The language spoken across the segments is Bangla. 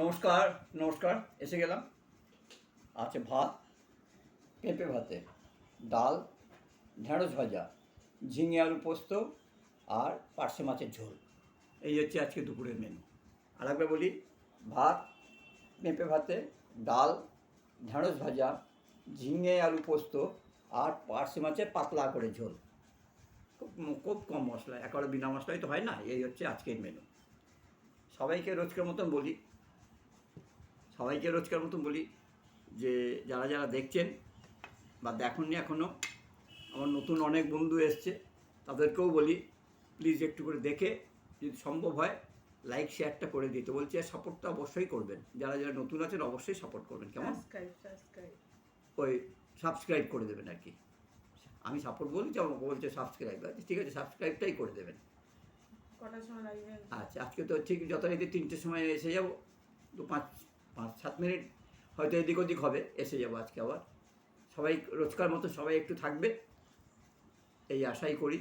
নমস্কার নমস্কার, এসে গেলাম। আছে ভাত, পেঁপে ভাতে, ডাল ঢেঁড়স ভাজা, ঝিঙে আলু পোস্ত আর পার্শে মাছের ঝোল। এই হচ্ছে আজকে দুপুরের মেনু আর একবার বলি, ভাত, পেঁপে ভাতে, ডাল ঢেঁড়স ভাজা, ঝিঙে আলু পোস্ত আর পার্শে মাছের পাতলা করে ঝোল। খুব খুব কম মশলা, একেবারে বিনা মশলাই তো হয় না, এই হচ্ছে আজকের মেনু সবাইকে রোজকার মতন বলি সবাইকে রোজকার মতন বলি যে যারা যারা দেখছেন বা দেখুননি এখনও আমার নতুন অনেক বন্ধু এসছে তাদেরকেও বলি প্লিজ একটু করে দেখে যদি সম্ভব হয় লাইক শেয়ারটা করে দিতে বলছি আর সাপোর্টটা অবশ্যই করবেন। যারা যারা নতুন আছেন অবশ্যই সাপোর্ট করবেন কেমন? ওই সাবস্ক্রাইব করে দেবেন আর কি। আমি সাপোর্ট বলছি আমাকে বলছে সাবস্ক্রাইব ঠিক আছে সাবস্ক্রাইবটাই করে দেবেন। আচ্ছা আজকে তো ঠিক যথারীতি তিনটের সময় এসে যাব। দু পাঁচ পাঁচ সাত মিনিট হয়তো এদিক ওদিক হবে এসে যাব আজকে আবার। সবাই রোজকার মতো সবাই একটু থাকবে এই আশাই করি।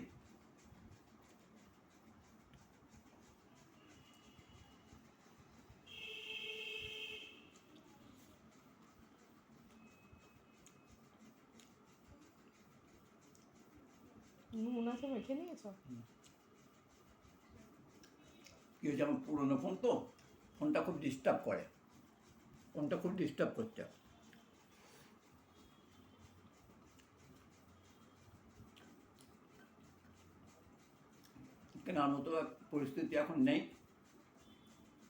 নুন আছে মেখে নিয়েছ? কি হচ্ছে আমার পুরোনো ফোন তো ফোনটা খুব ডিস্টার্ব করে। ফোনটা খুব ডিস্টার্ব করছে? কেনার মতো পরিস্থিতি এখন নেই?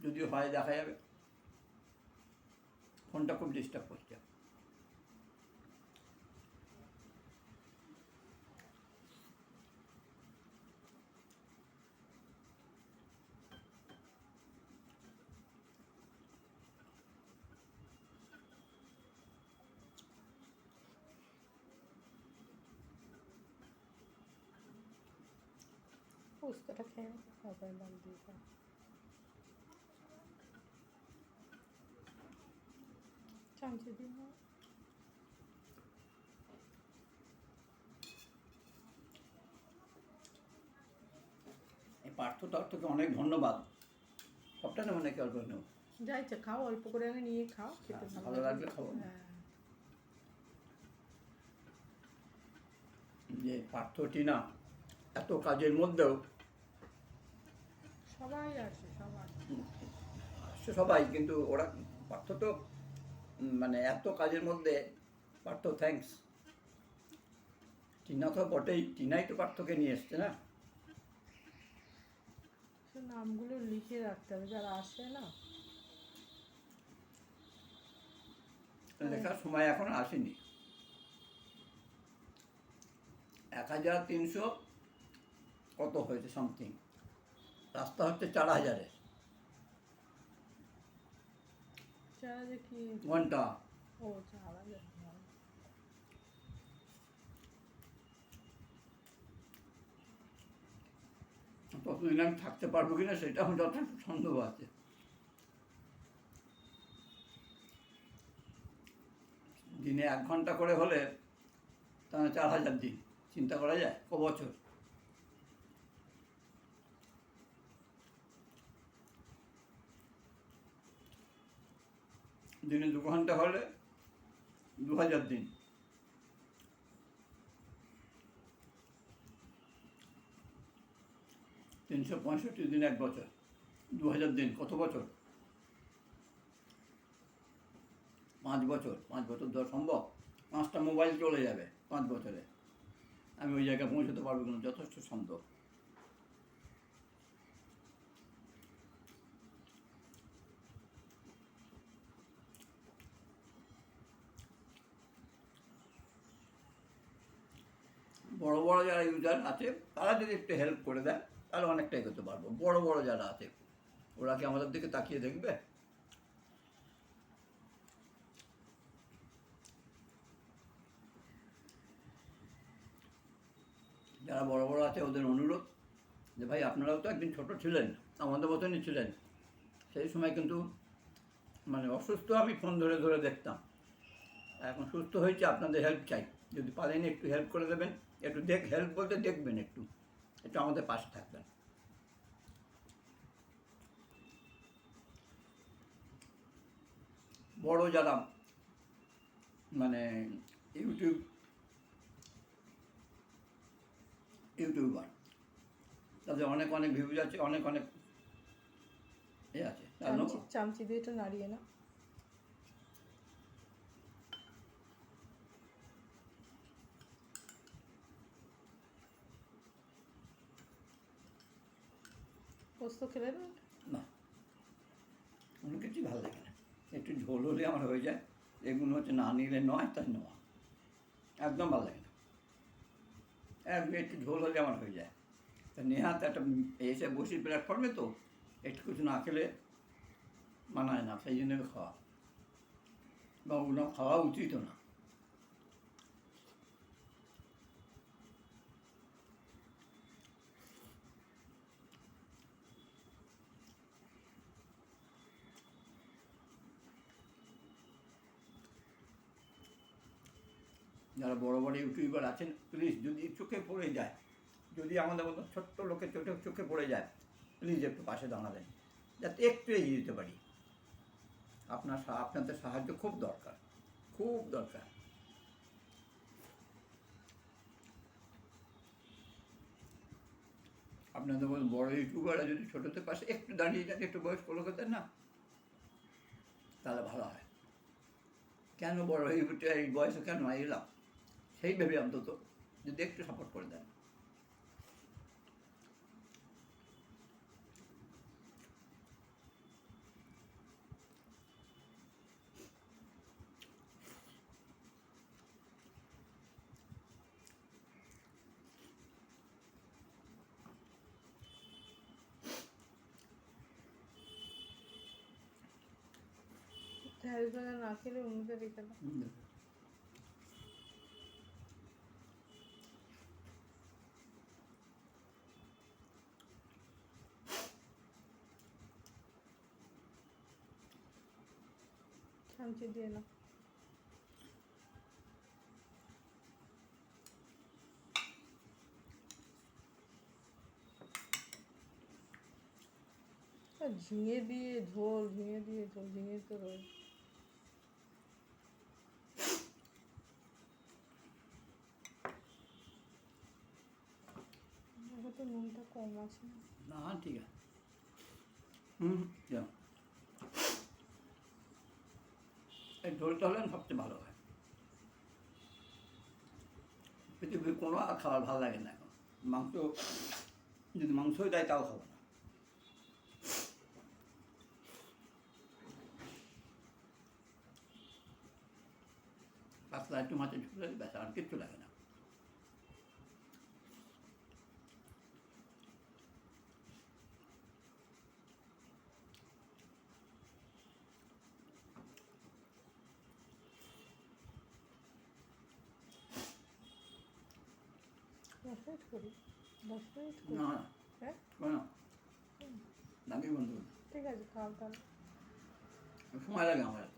যদি হয়, দেখা যাবে। ফোনটা খুব ডিস্টার্ব করছে? খেয়ে তারপরে। চামচে দিন এই পার্থ অনেক ধন্যবাদ। সবটা নেব নাকি অল্প নেব? যা ইচ্ছা খাও অল্প করে আগে নিয়ে খাও খেতে হ্যাঁ, ভালো লাগলে খাব। হ্যাঁ। যে পার্থটি না এত কাজের মধ্যেও সবাই আসে সবাই। আসছে সবাই কিন্তু ওরা পার্থ তো মানে এত কাজের মধ্যে পার্থ থ্যাঙ্কস টিনা তো বটেই টিনাই তো পার্থকে নিয়ে এসছে না? নামগুলো লিখে রাখতে হবে যারা আসে না। লেখার সময় এখন আসেনি। এক হাজার তিনশো কত হয়েছে সামথিং রাস্তা হচ্ছে চার হাজারে যারা যে কি? ঘণ্টা। ততদিন আমি থাকতে পারব কিনা সেটা আমার যথেষ্ট সন্দেহ আছে। দিনে এক ঘণ্টা করে হলে তাহলে চার হাজার দিন। চিন্তা করা যায়? ক বছর? দিনে দু ঘণ্টা হলে দু হাজার দিন। তিনশো পঁয়ষট্টি দিন এক বছর, দু হাজার দিন কত বছর? পাঁচ বছর পাঁচ বছর দেওয়া সম্ভব? পাঁচটা মোবাইল চলে যাবে পাঁচ বছরে। আমি ওই জায়গায় পৌঁছতে পারব কিনা যথেষ্ট সম্ভব। বড় বড় যারা ইউজার আছে, তারা যদি একটু হেল্প করে দেয়, তাহলে অনেকটাই করতে পারব। বড় বড় যারা আছে, ওরা কি আমাদের দিকে তাকিয়ে দেখবে? যারা বড় বড় আছে, ওদের অনুরোধ যে, ভাই, আপনারাও তো একদিন ছোট ছিলেন, আমাদের মতনই ছিলেন। সেই সময় কিন্তু মানে অসুস্থ আমি ফোন ধরে ধরে দেখতাম। এখন সুস্থ হয়েছে আপনাদের হেল্প চাই। যদি পারেন একটু হেল্প করে দেবেন। একটু দেখ হেল্প বলতে দেখবেন একটু। একটু আমাদের পাশে থাকবেন। বড় যারা মানে ইউটিউব ইউটিউবার তাদের অনেক অনেক ভিউজ আছে অনেক অনেক এ আছে। চামচি দিয়ে একটু নাড়িয়ে না পোস্ত খেলে না? কোনো কিছুই ভালো লাগে না। একটু ঝোল হলে আমার হয়ে যায়। এগুলো হচ্ছে না নিলে নয়, তাই নেওয়া একদম ভালো লাগে না। একদম একটু ঝোল হলে আমার হয়ে যায়। তা নেহাত একটা এসে বসি প্ল্যাটফর্মে তো একটু কিছু না খেলে মানায় না, সেই জন্য খাওয়া। বা ওগুলো খাওয়া উচিতও না। যারা বড় বড় ইউটিউবার আছেন প্লিজ যদি চোখে পড়ে যায়, যদি আমাদের মতো ছোট্ট লোকের চোখে চোখে পড়ে যায় প্লিজ একটু পাশে দাঁড়াবেন। যাতে একটু এগিয়ে যেতে পারি। আপনার আপনাদের সাহায্য খুব দরকার। খুব দরকার। আপনাদের মতো বড় ইউটিউবাররা যদি ছোটোদের পাশে একটু দাঁড়িয়ে যান, একটু বয়স্ক লোকেদের না, তাহলে ভালো হয়। কেন বড় এই বয়সে কেন এলাম? সেই ভেবে অন্তত যদি একটু সাপোর্ট করে দেন। ঢ্যাঁড়স ভাজা না খেলে অন্যদের রেখে দাও চামচি দিয়ে না ঝিঙে দিয়ে ঝোল ঝিঙে দিয়ে ঝোল ঝিঙে তো রয়েছে তো নুনটা কম আছে। না না ঠিক আছে। হুম যাও। ঝোলটা হলে সবচেয়ে ভালো হয়। পৃথিবীর কোনো আর খাবার ভালো লাগে না এখন। মাংস, যদি মাংসই দেয় তাও খাব না। পাতলা একটু মাছের ঝোলে ব্যাস, আর কিচ্ছু লাগে না। দশ মিনিট করি দশ মিনিট না না। হ্যাঁ? বন্ধু? ঠিক আছে খাও তাহলে। সময় লাগে আমার এত।